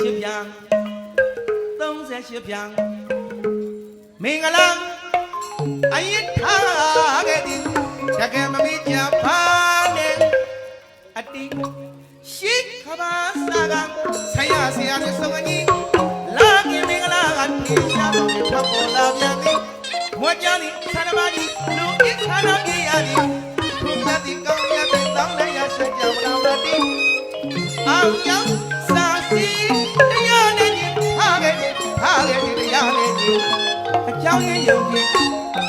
ပြန်38ပြန်မင်္ဂလာအရင်ထားခဲ့သည်တကယ်မမီကြပါနဲ့အတိရှိခဘာစာကဆရာဆရာနဲ့ဆုံးကြီးလာကင်မင်္ဂလာကနေရှာပေါ်ထပ်ပေါ်လာပြန်သည်ဝကြလီဆန္ဒမကြီးလူဣခါနာပြေရသည်သူမတိကောင်းရတဲ့တောင်းလိုက်ရဆက်ကြမလားမတိအောင်ရောက်စာစီ တရားနဲ့ညီထားခဲ့တယ်ထားခဲ့တယ်တရားနဲ့ညီအကြောင်းရင်းယုံကြည်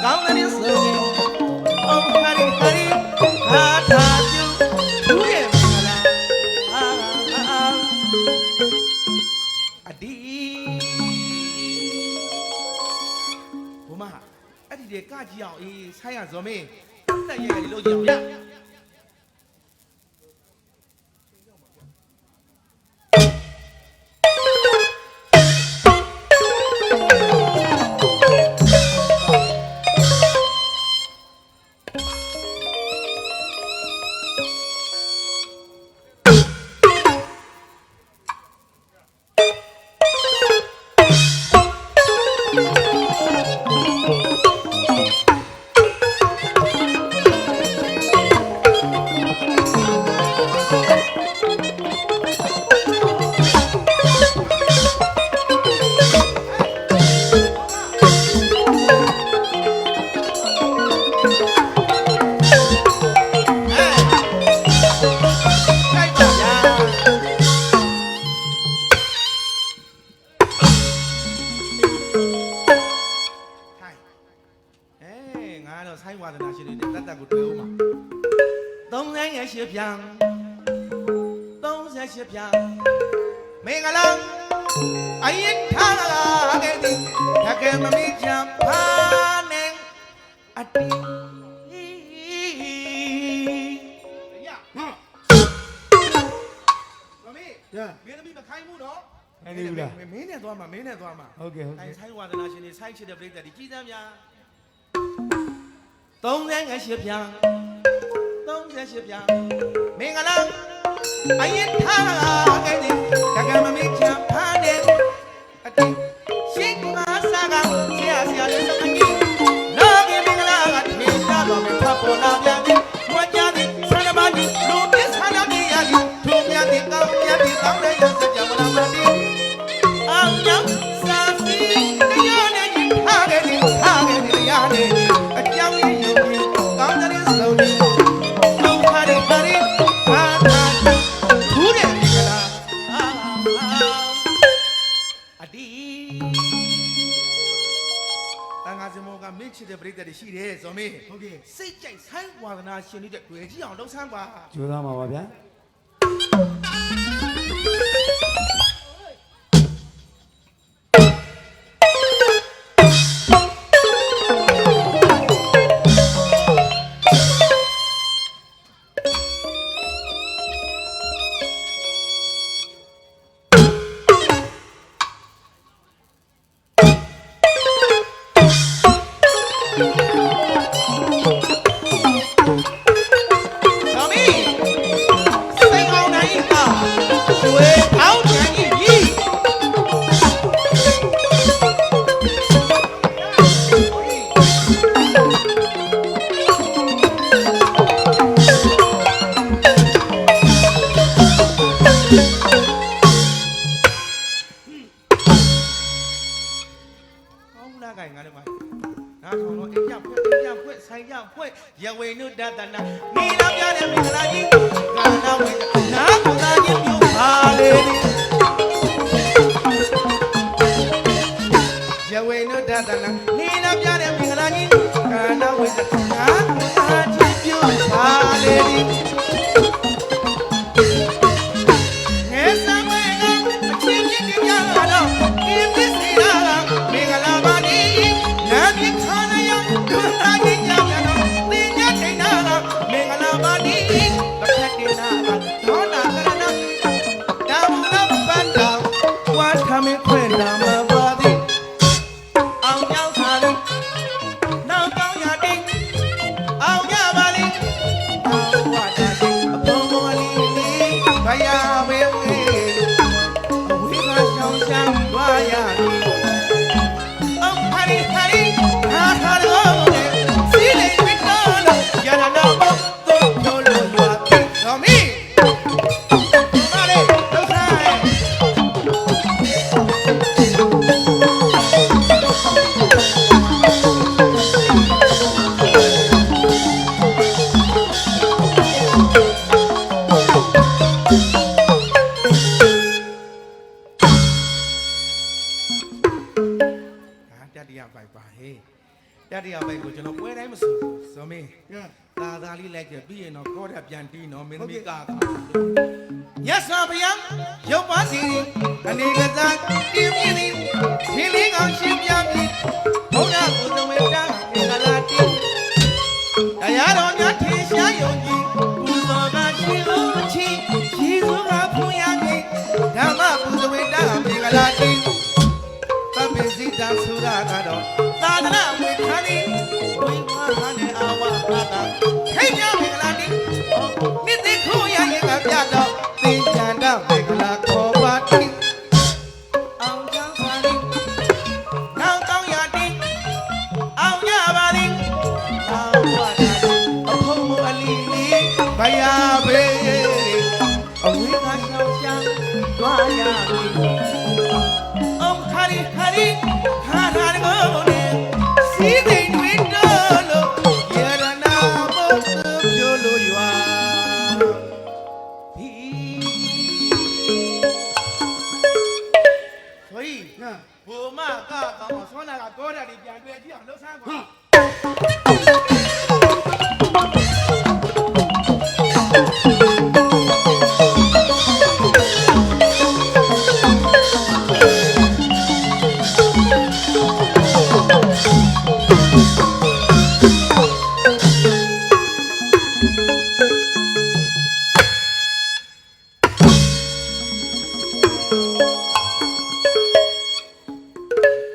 ကောင်းတဲ့ဆိုရင်အောင်ဟာရီဟာရီဟာတာကျူသူရဲ့မင်္ဂလာအာအာအဒီဘုမအဲ့ဒီတွေကကြည့်အောင်အေးဆိုင်းရဇော်မင်းတက်ရရလို့ကြည့်အောင်ရ ငါတော့ဆိုင်းဝါဒနာရှင်တွေနဲ့တတ်တတ်ကိုတွေ့ဦးမှာ30ရဲ့ရှစ်ပြန်38ပြန်မင်္ဂလာအရင်ထားခဲ့သည်တကယ်မမီချမ်းပါနဲ့အတီးရဟမ်မမေရမင်းသမီးမခိုင်းဘူးနော်ခိုင်းနေဘူးလားမင်းနဲ့သွားမှာမင်းနဲ့သွားမှာဟုတ်ကဲ့ဟုတ်အဲကဲ့ဆိုင်ဝါဒနာရှင်တွေဆိုင်ချစ်တဲ့ပြိတ္တတွေကြီးစမ်းများ 38ပြန်38ပြန်မင်္ဂလာအရင်ထားခဲ့တဲ့တကယ်မမေ့ချမ်းဖားတဲ့အတိရှိကမစာကဆရာဆရာလေးစမကြီးလောကီမင်္ဂလာကထေရှားတော်မှာဖတ်ပေါ်လာပြန်ပြီဝကြသည်ဆန္ဒပါကြီးလူပစ္ဆန္ဒကြီးရသည်သူမြတ်သည်ကောင်းမြတ်သည်ကောင်းတဲ့ရစ တဲ့ပြိတ္တတွေရှိတယ်ဇော်မေဟုတ်ကဲ့စိတ်ကြိုက်ဆိုင်းဝါဒနာရှင်တွေတွေ့ကြည့်အောင်လှုပ်ဆန်းပါ ကြိုးစားမှာပါဗျာ小 နားထောင်တော့အိမ်ရဖွင့်အိမ်ရဖွင့်ဆိုင်ရဖွင့်ရဝေနုဒတနာမိလာပြတဲ့မင်္ဂလာကြီးကာနာဝေနာကုသာကြီးပြုပါလေရဝေနုဒတနာမိလာပြတဲ့မင်္ဂလာကြီးကာနာဝေနာကုသာကြီးပြုပါလေ မ တရားပိုက်ကိုကျွန်တော်ပွဲတိုင်းမဆိုဘူးဇော်မင်းသာသာလေးလိုက်ခဲ့ပြီးရင်တော့ကောတာပြန်တီးနော်မင်းသမီးကာကာညဆော်ဘယံရုပ်ပါစီအနေကစားတင်းမြင့်သည်ဒီလေးကောင်ရှင်းပြပြီဘုရားကိုယ်တော် Bye.